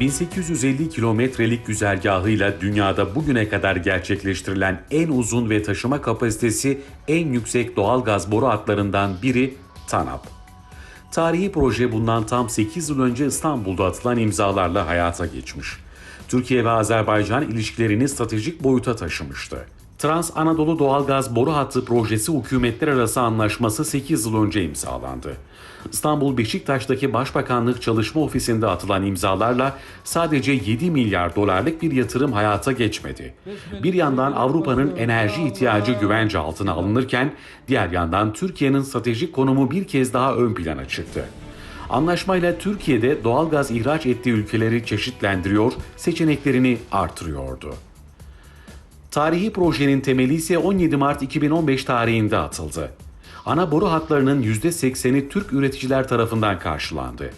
1850 kilometrelik güzergahıyla dünyada bugüne kadar gerçekleştirilen en uzun ve taşıma kapasitesi en yüksek doğal gaz boru hatlarından biri TANAP. Tarihi proje bundan tam 8 yıl önce İstanbul'da atılan imzalarla hayata geçmiş. Türkiye ve Azerbaycan ilişkilerini stratejik boyuta taşımıştı. Trans Anadolu Doğalgaz Boru Hattı Projesi hükümetler arası anlaşması 8 yıl önce imzalandı. İstanbul Beşiktaş'taki Başbakanlık Çalışma Ofisi'nde atılan imzalarla sadece 7 milyar dolarlık bir yatırım hayata geçmedi. Bir yandan Avrupa'nın enerji ihtiyacı güvence altına alınırken diğer yandan Türkiye'nin stratejik konumu bir kez daha ön plana çıktı. Anlaşmayla Türkiye'de doğalgaz ihraç ettiği ülkeleri çeşitlendiriyor, seçeneklerini artırıyordu. Tarihi projenin temeli ise 17 Mart 2015 tarihinde atıldı. Ana boru hatlarının %80'i Türk üreticiler tarafından karşılandı.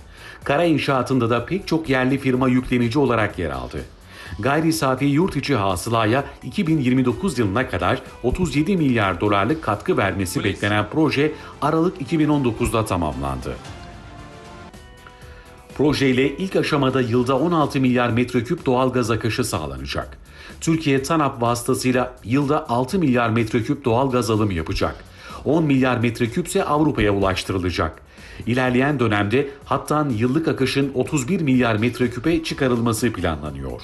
Kara inşaatında da pek çok yerli firma yüklenici olarak yer aldı. Gayri safi yurt içi hasılaya 2029 yılına kadar 37 milyar dolarlık katkı vermesi beklenen proje Aralık 2019'da tamamlandı. Projeyle ilk aşamada yılda 16 milyar metreküp doğal gaz akışı sağlanacak. Türkiye TANAP vasıtasıyla yılda 6 milyar metreküp doğal gaz alımı yapacak. 10 milyar metreküp ise Avrupa'ya ulaştırılacak. İlerleyen dönemde hattan yıllık akışın 31 milyar metreküpe çıkarılması planlanıyor.